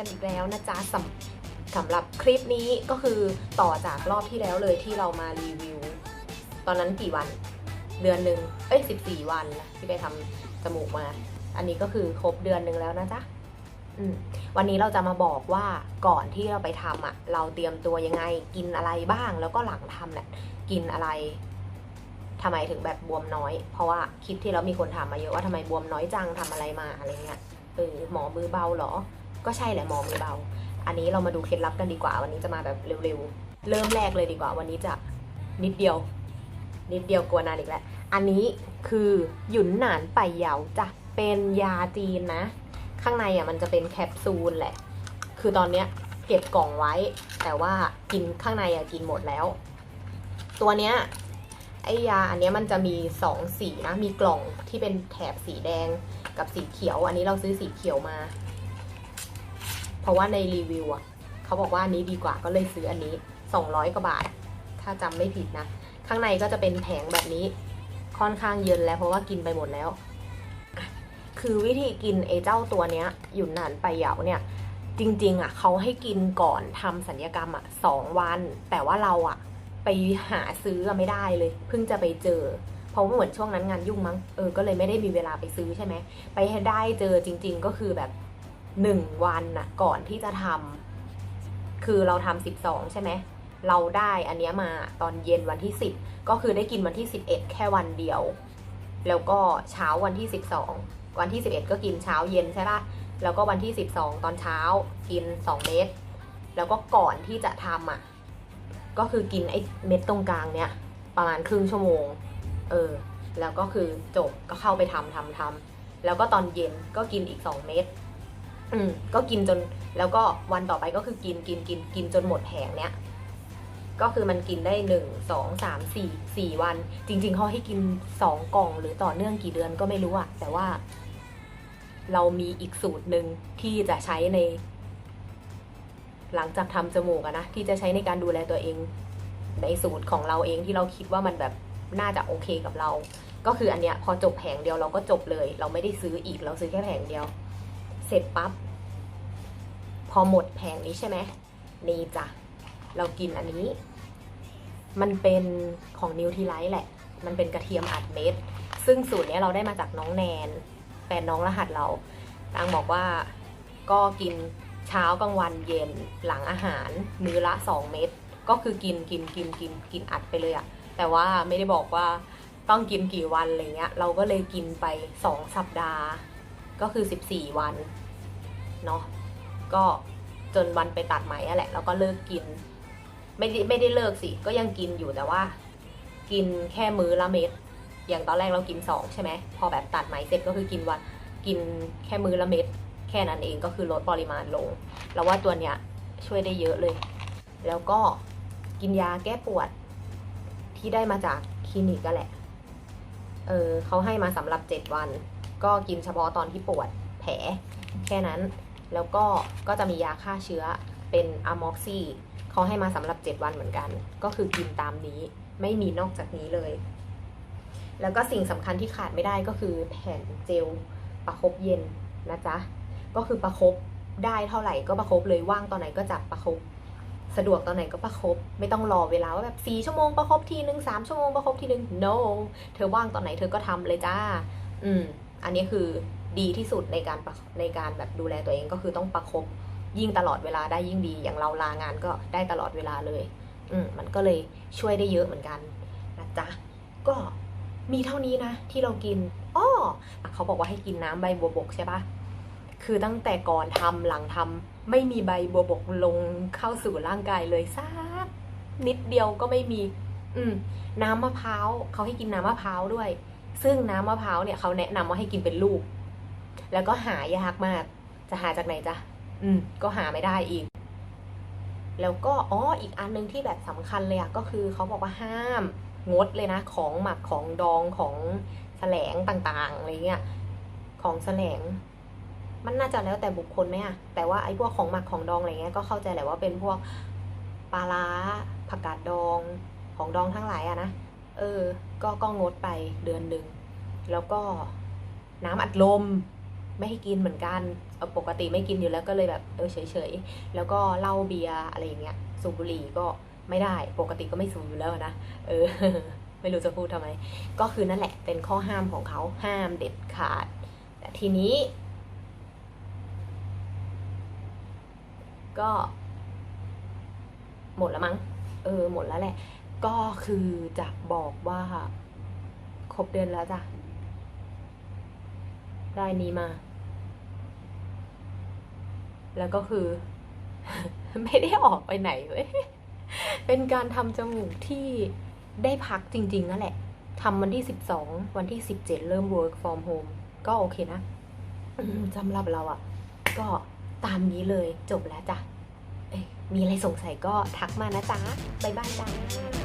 กันอีกแล้วนะจ๊ะสำสำหรับคลิปนี้ก็คือต่อจากรอบที่แล้วเลยที่เรามารีวิว ตอนนั้นกี่วัน เดือนหนึ่งเอ้ยสิบสี่วันนะที่ไปทำจมูกมา อันนี้ก็คือครบเดือนหนึ่งแล้วนะจ๊ะวันนี้เราจะมาบอกว่าก่อนที่เราไปทำอะ เราเตรียมตัวยังไงกินอะไรบ้าง แล้วก็หลังทำเนี่ยกินอะไรทำไมถึงแบบบวมน้อย เพราะว่าคลิปที่เรามีคนถามมาเยอะว่าทำไมบวมน้อยจังทำอะไรมาอะไรเงี้ยเออหมอมือเบาเหรอ ก็ใช่แหละมองมือเบา อันนี้เรามาดูเคล็ดลับกันดีกว่า วันนี้จะมาแบบเร็วๆ เริ่มแรกเลยดีกว่า วันนี้จะนิดเดียว นิดเดียวกลัวนานอีกแล้ว อันนี้คือหยุนหนานไปเหยาจ้ะ เป็นยาจีนนะ ข้างในอะมันจะเป็นแคปซูลแหละ คือตอนเนี้ยเก็บกล่องไว้ แต่ว่ากินข้างในอะกินหมดแล้ว ตัวเนี้ยไอยาอันเนี้ยมันจะมีสองสีนะ มีกล่องที่เป็นแถบสีแดงกับสีเขียว อันนี้เราซื้อสีเขียวมา เพราะว่าในรีวิวอะเขาบอกว่าอันนี้ดีกว่าก็เลยซื้ออันนี้ 200 กว่าบาท ถ้าจำไม่ผิดนะ ข้างในก็จะเป็นแผงแบบนี้ค่อนข้างเย็นแล้วเพราะว่ากินไปหมดแล้ว คือวิธีกินไอ้เจ้าตัวเนี้ยหยุนหนานไปเหยาเนี่ยจริงๆอะเขาให้กินก่อนทำสัญญกรรมอะสองวัน แต่ว่าเราอะไปหาซื้อไม่ได้เลย เพิ่งจะไปเจอ เพราะว่าเหมือนช่วงนั้นงานยุ่งมั้งเออก็เลยไม่ได้มีเวลาไปซื้อใช่ไหมไปได้เจอจริง ๆ ก็คือแบบ หนึ่งวันน่ะก่อนที่จะทำคือเราทำสิบสองใช่ไหมเราได้อันเนี้ยมาตอนเย็นวันที่สิบก็คือได้กินวันที่สิบเอ็ดแค่วันเดียว แล้วก็เช้าวันที่สิบสองวันที่สิบเอ็ดก็กินเช้าเย็นใช่ปะแล้วก็วันที่สิบสองตอนเช้ากินสองเม็ดแล้วก็ก่อนที่จะทำอะ ก็คือกินไอ้เม็ดตรงกลางเนี้ยประมาณครึ่งชั่วโมง เออ แล้วก็คือจบก็เข้าไปทำทำทำแล้วก็ตอนเย็นก็กินอีกสองเม็ด อืมก็กินจนแล้วก็วันต่อไปก็คือกินกินกินกินจนหมดแผงเนี้ยก็คือมันกินได้หนึ่งสองสามสี่สี่วัน จริง ๆเขาให้กินสองกล่องหรือต่อเนื่องกี่เดือนก็ไม่รู้อะแต่ว่า เรามีอีกสูตรหนึ่งที่จะใช้ใน หลังจากทำจมูกอะนะที่จะใช้ในการดูแลตัวเอง ในสูตรของเราเองที่เราคิดว่ามันแบบน่าจะโอเคกับเรา ก็คืออันเนี้ยพอจบแผงเดียวเราก็จบเลย เราไม่ได้ซื้ออีกเราซื้อแค่แผงเดียว เสร็จปั๊บ พอหมดแผงนี้ใช่ไหมนี่จ้ะ เรากินอันนี้ มันเป็นของนิวทีไลท์แหละ มันเป็นกระเทียมอัดเม็ด ซึ่งสูตรเนี้ยเราได้มาจากน้องแนน แฟนน้องรหัสเรานางบอกว่าก็กินเช้ากลางวันเย็นหลังอาหารมื้อละ 2 เม็ดก็คือกินกินกินกินกินอัดไปเลยอะแต่ว่าไม่ได้บอกว่าต้องกินกี่วันอะไรเงี้ย เราก็เลยกินไป 2 สัปดาห์ ก็คือ 14 วันเนาะก็จนวันไปตัดไหมอะแหละ แล้วก็เลิกกิน ไม่ได้ไม่ได้เลิกสิ ก็ยังกินอยู่แต่ว่า กินแค่มื้อละเม็ดอย่างตอนแรกเรากินสองใช่ไหมพอแบบตัดไหมเสร็จก็คือกินวันกินแค่มื้อละเม็ดแค่นั้นเองก็คือลดปริมาณลง แล้วว่าตัวเนี้ยช่วยได้เยอะเลย แล้วก็กินยาแก้ปวดที่ได้มาจากคลินิกก็แหละ เออเขาให้มาสำหรับเจ็ดวัน ก็กินเฉพาะตอนที่ปวดแผลแค่นั้น แล้วก็ก็จะมียาฆ่าเชื้อเป็นอะม็อกซี่เขาให้มาสำหรับ 7 วันเหมือนกัน ก็คือกินตามนี้ไม่มีนอกจากนี้เลย แล้วก็สิ่งสำคัญที่ขาดไม่ได้ก็คือแผ่นเจลประคบเย็นนะจ๊ะ ก็คือประคบได้เท่าไหร่ก็ประคบเลยว่างตอนไหนก็จับประคบสะดวกตอนไหนก็ประคบไม่ต้องรอเวลาว่าแบบสี่ชั่วโมงประคบทีหนึ่งสามชั่วโมงประคบทีหนึ่ง no เธอว่างตอนไหนเธอก็ทำเลยจ้า อืม อันนี้คือดีที่สุดในการในการแบบดูแลตัวเองก็คือต้องประคบยิ่งตลอดเวลาได้ยิ่งดี อย่างเราลางานก็ได้ตลอดเวลาเลย อืมมันก็เลยช่วยได้เยอะเหมือนกันนะจ๊ะก็มีเท่านี้นะที่เรากินอ้อเขาบอกว่าให้กินน้ำใบบัวบกใช่ปะคือตั้งแต่ก่อนทำหลังทำไม่มีใบบัวบกลงเข้าสู่ร่างกายเลยสักนิดเดียวก็ไม่มี อืม น้ำมะพร้าวเขาให้กินน้ำมะพร้าวด้วย ซึ่งน้ำมะพร้าวเนี่ยเขาแนะนำว่าให้กินเป็นลูก แล้วก็หายากมาก จะหาจากไหนจ๊ะอืม ก็หาไม่ได้อีก แล้วก็อ๋ออีกอันหนึงที่แบบสำคัญเลยอะก็คือเขาบอกว่าห้ามงดเลยนะ ของหมักของดองของแสลงต่างๆอะไรเงี้ยของแสลง มันน่าจะแล้วแต่บุคคลไหมอะแต่ว่าไอ้พวกของหมักของดองอะไรเงี้ยก็เข้าใจแหละว่าเป็นพวกปลาร้าผักกาดดองของดองทั้งหลายอะนะ เออ ก็ก็งดไปเดือนหนึ่ง แล้วก็น้ำอัดลมไม่ให้กินเหมือนกันเออปกติไม่กินอยู่แล้วก็เลยแบบเออเฉยๆ แล้วก็เหล้าเบียร์อะไรอย่างเงี้ย สูบบุหรี่ก็ไม่ได้ ปกติก็ไม่สูบอยู่แล้วนะ เออ ไม่รู้จะพูดทำไม ก็คือนั่นแหละเป็นข้อห้ามของเขาห้ามเด็ดขาด แต่ทีนี้ ก็ หมดแล้วมั้ง เออ หมดแล้วแหละ ก็คือจะบอกว่าครบเดือนแล้วจ้ะได้นี้มา แล้วก็คือ ไม่ได้ออกไปไหนเว้ยเป็นการทำจมูกที่ได้พักจริง ๆ นั่นแหละทำวันที่สิบสองวันที่สิบเจ็ดเริ่ม work from home ก็โอเคนะสำหรับเราอะ่ะ ก็ตามนี้เลยจบแล้วจ้ะมีอะไรสงสัยก็ทักมานะจ๊ะ บ๊ายบายจ้า